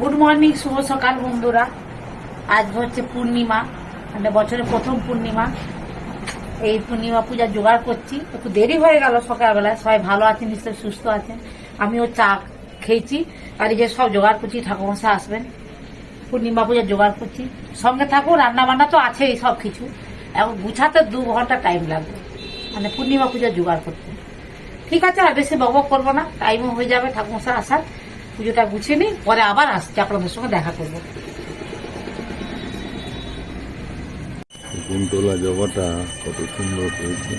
Good morning শুভ সকাল বন্ধুরা। আজ হচ্ছে পূর্ণিমা মানে বছরের প্রথম পূর্ণিমা। এই পূর্ণিমা পূজা জোগাড় করছি। একটু দেরি হয়ে গেল সকালবেলায়, সবাই ভালো আছেন নিশ্চয় সুস্থ আছেন। আমিও চা খেয়েছি, আর যে সব জোগাড় করছি ঠাকুরমশা আসবেন। পূর্ণিমা পূজা জোগাড় করছি। সঙ্গে থাকুন রান্না বান্না তো আছেই সব কিছু। এখন গুছাতে দু ঘণ্টা টাইম লাগবে। মানে পূর্ণিমা পূজা জোগাড় করতে। ঠিক আছে, আর বেশি বক করব না টাইমও হয়ে যাবে ঠাকুরমশা আসার। পুজোটা গুছিয়ে নিই, পরে আবার আসছি, আপনাদের সঙ্গে দেখা করব। কুন্তলা জবাটা কত সুন্দর হয়েছে।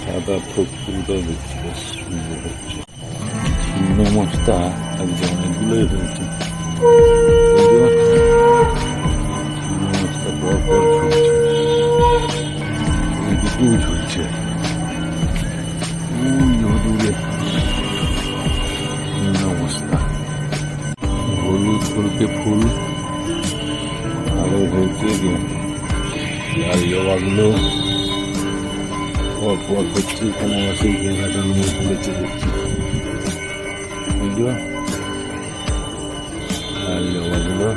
সাদা ফুল ফুলটা সুন্দর হচ্ছে একদম অনেকগুলোই হয়েছে। এদিকেও ঝুলছে পর হচ্ছে এখানে আমার সেই জায়গাটা নিয়ে ঘুরেছে দেখছি বুঝলো লাল জবাগুলো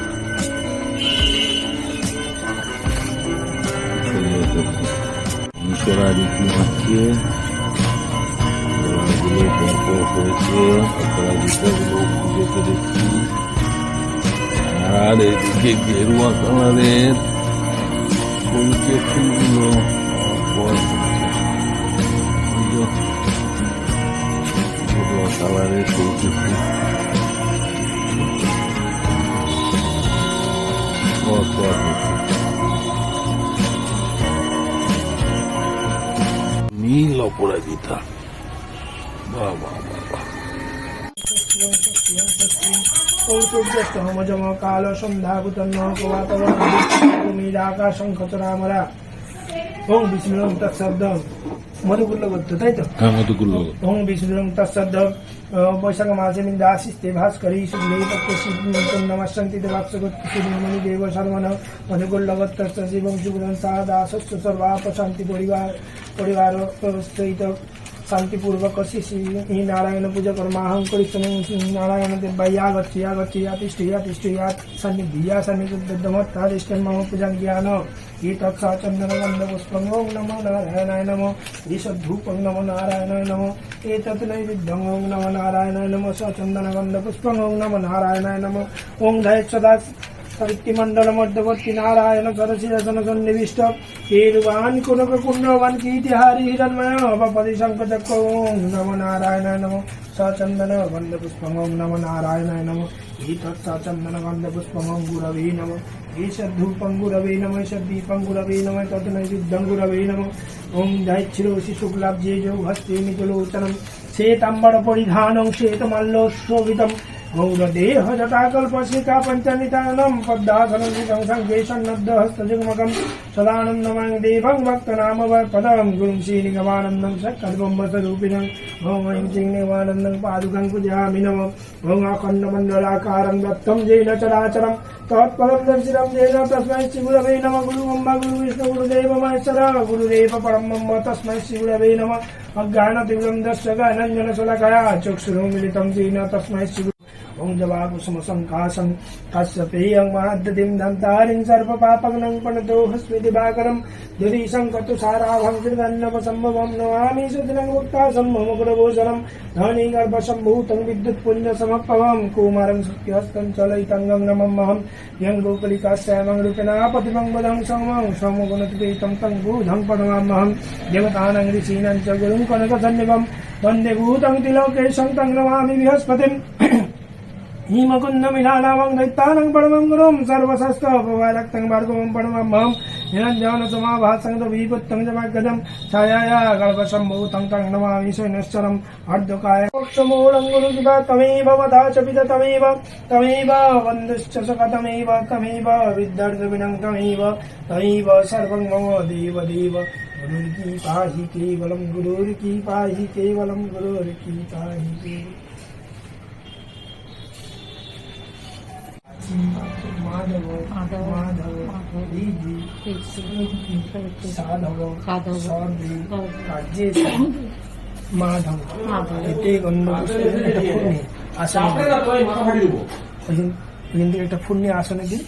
সুন্দর দেখছি মিশরা রীতি মারছে জবাগুলো পর পর হয়েছে তারপরে জুতোগুলো খুঁজেছে দেখছি আর কালারের ফুলকে ফুল হচ্ছে নীল অপরাজিতা। বাহ বাহ কৌতুকমজম কাল সন্ধ্যাভূতন্নকবাতমীরাকাশং খতরামরা ওং মধুকুল্ল করতো তাই তো? হ্যাঁ ওং বিষ্ণু তৎশব্দ বৈশাখ মাসে মিন্দাশিস্তে ভাস্করী শুক্লে পূর্ণমাশান্তি দেবাৎসগতি দেব শর্মণ। মধুকুল্লগত্তস্য শিবং শুক্লং সা সর্বাপ শান্তি পরিবার পরিবার সহিত शांतिपूर्वक शिशि नारायण पूजा परमाहम कृष्ण नारायण देवायागछया गछया तिष्ठया तिष्ठया सन्निधिया सन्निधमत्तादिष्टन मम पूजा ज्ञान ये तत्सा चंदनगंधपुष्पं ओं नमो नारायणाय नमो ईषद्धूपं नमो नारायणाय नमो, एतत् नैवेद्यं ओं नमो नारायणाय नमो स पुष्प ओं नमो नारायणाय नम ओं धय सदा সাহিত্যমণ্ডল মধ্যবর্তী নারায়ণ সরসিরসন সন্নিবিষ্ট হীরবান কুনক কুণ্ডবান কীর্তিহারি হিরণময় অপপদি শঙ্কচক্র ওং নম নারায়ণায় নম। সচন্দন গন্ধ পুষ্পং ওং নম নারায়ণায় নম। তৎসচন্দন গন্ধ পুষ্পং ওং গুরবে নম। ঈষদ্ধূপং গুরবে নম, ঈষদ্দীপং গুরবে নম তৎনৈবিদ্যং গুরবে নম। ওং দায়িচ্ছিল শিশুকুলাব্জে যোগ হস্তে মিতলোচনম गौरदेह जटाकल्पशिखा पञ्चनितानम् पद्मासनम् संसङ्केशन्नब्दहस्तजगमकम् सदानम् नमामि देवम् भक्तनामवरपदम् गुरुं श्रीनिगमानन्दम् सकद्वम्बसरूपिणम् भौमयम् श्रीनिगमानन्दम् पादुकम् पूजयामि नमः भौमाखण्डमण्डलाकारम् दत्तम् जैन चराचरम् तत्पदम् दर्शितम् जैन तस्मै श्रीगुरवे नमः। गुरुवम्ब गुरुविष्णु, गुरुदेव, महेश्वर, गुरुदेव परम् मम तस्मै श्रीगुरवे नमः। अज्ञानतीव्रम् दस्य गानञ्जनशलकया चक्षुरुमिलितम् जैन तस्मै श्री ॐ जवाकुसुमसङ्काशं तस्य पेयं महद्दधिं दन्तारिं सर्वपापग्नं प्रणतोहस्मितिभाकरं दुरीशं कतुसाराभं कृदन्नपसम्भवं नमामि सुदिनं मुक्तासं मम गुरभूषणं धनीगर्भसम्भूतं विद्युत्पुण्यसमप्पवं कुमारं सत्यहस्तं चलयितङ्गं नममहं यं गोकलिकाश्यामं रूपिणा पतिमं वदं समं समगुणतिपेतं तं बुधं प्रणमामहं देवतानां ऋषीणां च गुरुं कनकसन्निभं वन्दे भूतं तिलोकेशं तं नमामि बृहस्पतिम् हिमकुन्दमिलानामं दैत्यानं परमं गुरुं सर्वशस्त्रपवारक्तं भार्गवं परमं निरञ्जनसमाभासं विभुत्तं जमागजं छायाया गर्भसम्भूतं तं नमामि शैनश्चरम् अर्धकाय मोक्षमूलं गुरुदिवा तमेव वधा च पित तमेव तमेव बन्धुश्च सखतमेव तमेव विद्यार्थिविनं तमेव तमेव सर्वं मम देव देव गुरुर्की पाहि केवलं गुरुर्की पाहि केवलं गुरुर्की पाहि केवलम् মাধব মাধব দিদি সমিতি সাধব সর্দি কার্যে মাধব এটাই অন্য আসনে ওই জন্য একটা ফুল নিয়ে আসনে দিই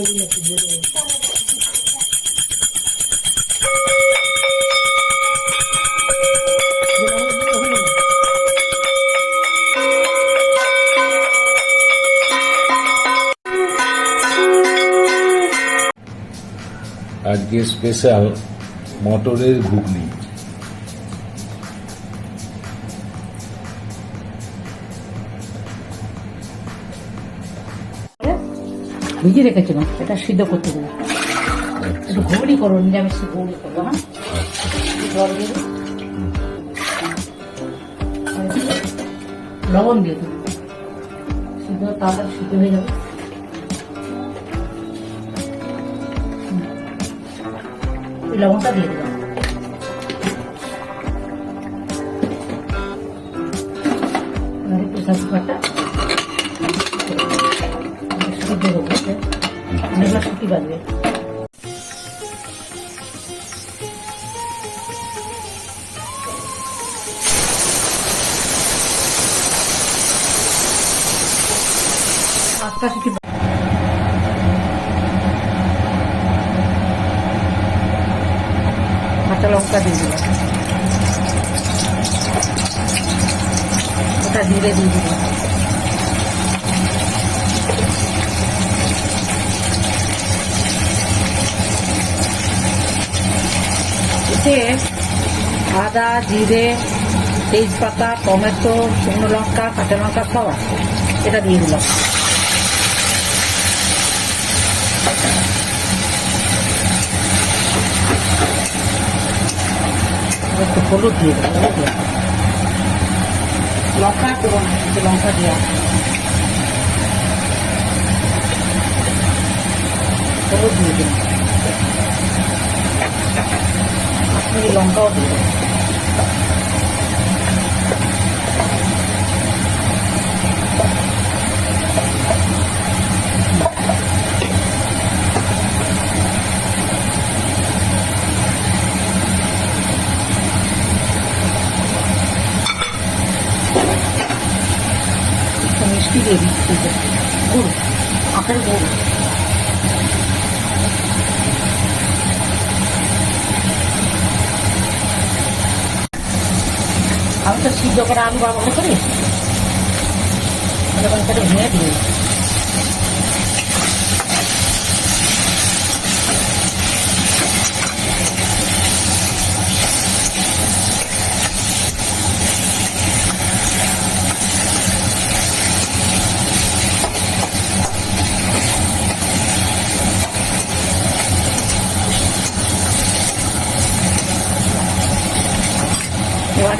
আজকে স্পেশাল মটরের ঘুগনি। ভিজিয়ে রেখেছিলাম এটা সিদ্ধ করতে দেবো একটু ঘুগনি করব নিরামিষ ঘুগনি করব হ্যাঁ জল দিয়ে দেবো। লবণ দিয়ে দেবো সিদ্ধ তাড়াতাড়ি সিদ্ধ হয়ে যাবে লবণটা দিয়ে দিলাম এবারে প্রেসার অনেকগুলো শুকি বাজবে পাঁচটা সিটি কাঁচা লঙ্কা দিয়ে দিলাম। ওটা দিয়ে দিলাম। এতে আদা, জিরে, তেজপাতা, টমেটো, শুকনো লঙ্কা, কাঁচা লঙ্কা সব আছে। এটা দিয়ে দিলাম। হলুদ দিয়ে দেবো লঙ্কা না লঙ্কা দেওয়া হলুদ দিয়ে দিলাম। আপনি লঙ্কাও দিয়ে দেবেন একটু মিষ্টি দিয়ে দিচ্ছি গুড় আখের গুড় আমি তো সিদ্ধ আমি আলু ব্যবহার করি এরকম করে ভেঙে দিই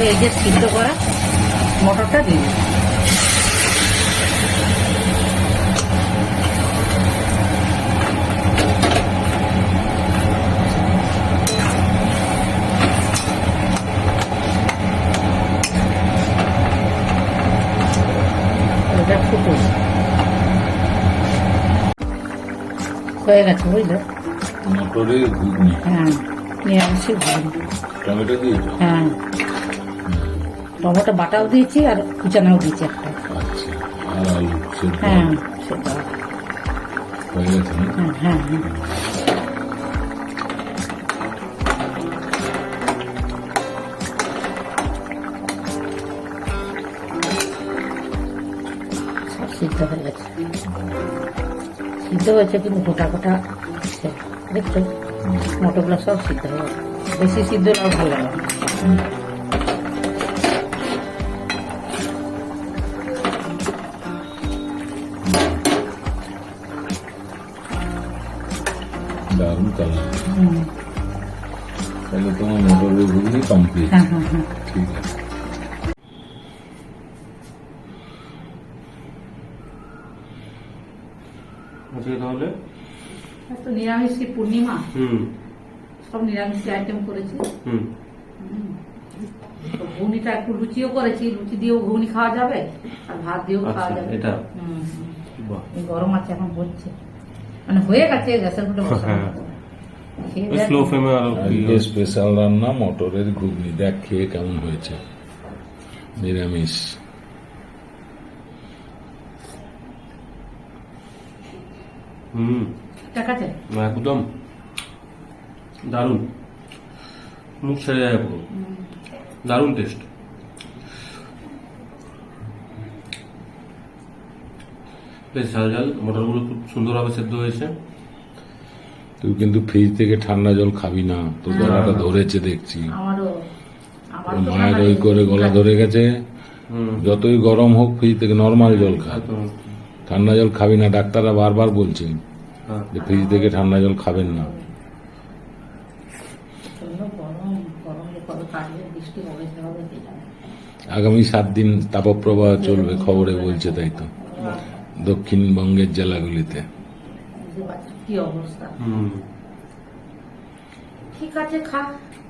এবারে এই যে সিদ্ধ করা মটরটা দিই হয়ে গেছে বুঝলে? মটরের ঘুগনি। হ্যাঁ টমেটো দিয়েছ হ্যাঁ। টমেটো বাটাও দিয়েছি আর কুচানাও দিয়েছি একটা। আচ্ছা হ্যাঁ সেটা হয়ে হ্যাঁ? হ্যাঁ হ্যাঁ সিদ্ধ হয়ে গেছে। সিদ্ধ হয়েছে কিন্তু গোটা গোটা। দেখছ? মটরগুলো সব সিদ্ধ হয়ে গেছে। বেশি সিদ্ধ না ভালো লাগে দারুণ কালার। তাহলে তোমার মটরের ঘুগনি কমপ্লিট ঠিক আছে। আজকে তাহলে? তো নিরামিষই পূর্ণিমা? হুম। সব নিরামিষ আইটেম করেছি। হুম। তো ঘুগনিটা একটু লুচিও করেছি। লুচি দিয়েও ঘুগনি খাওয়া যাবে আর ভাত দিয়েও খাওয়া আচ্ছা, যাবে। এটা? গরম আছে এখন হচ্ছে মানে হয়ে গেছে গ্যাসের উপরে বসানো। খেয়ে দেখ। স্লো ফ্লেমে আরও স্পেশাল রান্না মটরের ঘুগনি। দেখ খেয়ে কেমন হয়েছে। নিরামিষ। হুম। একদম। দারুণ। মুখ ছেড়ে যায় পুরো। দারুণ টেস্ট বেশ ঝাল ঝাল। মটরগুলো খুব সুন্দরভাবে সেদ্ধ হয়েছে। তুই কিন্তু ফ্রিজ থেকে ঠান্ডা জল খাবি না। তোর গলাটা ধরেছে দেখছি। আমারও। আমার মায়ের ওই করে গলা ধরে গেছে। যতই গরম হোক ফ্রিজ থেকে নর্মাল জল খা। ঠান্ডা জল খাবি না। ডাক্তাররা বারবার বলছে হ্যাঁ। যে ফ্রিজ থেকে ঠান্ডা জল খাবেন না। আগামী সাত দিন তাপপ্রবাহ চলবে খবরে বলছে তাই তো। দক্ষিণবঙ্গের জেলাগুলিতে। কি অবস্থা? হুম। ঠিক আছে খা।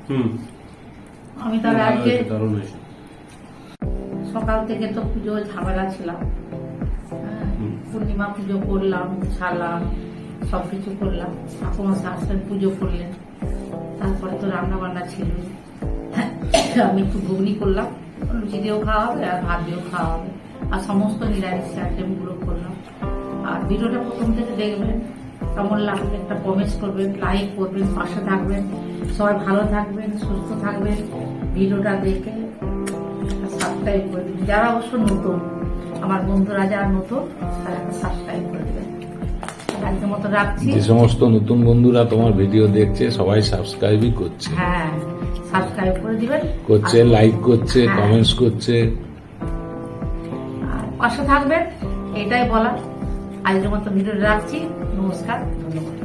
হুম। আমি তাহলে আজকে সকাল থেকে তো পুজো ঝামেলা ছিলাম হ্যাঁ, পূর্ণিমা পুজো করলাম ছাড়লাম সব কিছু করলাম। ঠাকুমা আসলেন পুজো করলেন। তারপরে তো রান্না বান্না ছিল আমি একটু ঘুগনি করলাম। লুচি দিয়েও খাওয়া হবে আর ভাত দিয়েও খাওয়া হবে। আর সমস্ত নিরামিষ আইটেমগুলো করলাম। আর ভিডিওটা প্রথম থেকে দেখবেন কেমন লাগবে একটা কমেন্টস করবেন লাইক করবেন পাশে থাকবেন সবাই ভালো থাকবেন সুস্থ থাকবেন ভিডিওটা দেখে সাবস্ক্রাইব করে দিন যারা অবশ্য নতুন আমার বন্ধুরা যারা নতুন তারা একটা সাবস্ক্রাইব করে দেবেন। আজকের মতো রাখছি। যে সমস্ত নতুন বন্ধুরা তোমার ভিডিও দেখছে সবাই সাবস্ক্রাইবই করছে। হ্যাঁ সাবস্ক্রাইব করে দিবেন। করছে লাইক করছে হ্যাঁ। কমেন্টস করছে। আর পাশে থাকবেন এটাই বলা আজকের মতো ভিডিও রাখছি। নমস্কার ধন্যবাদ।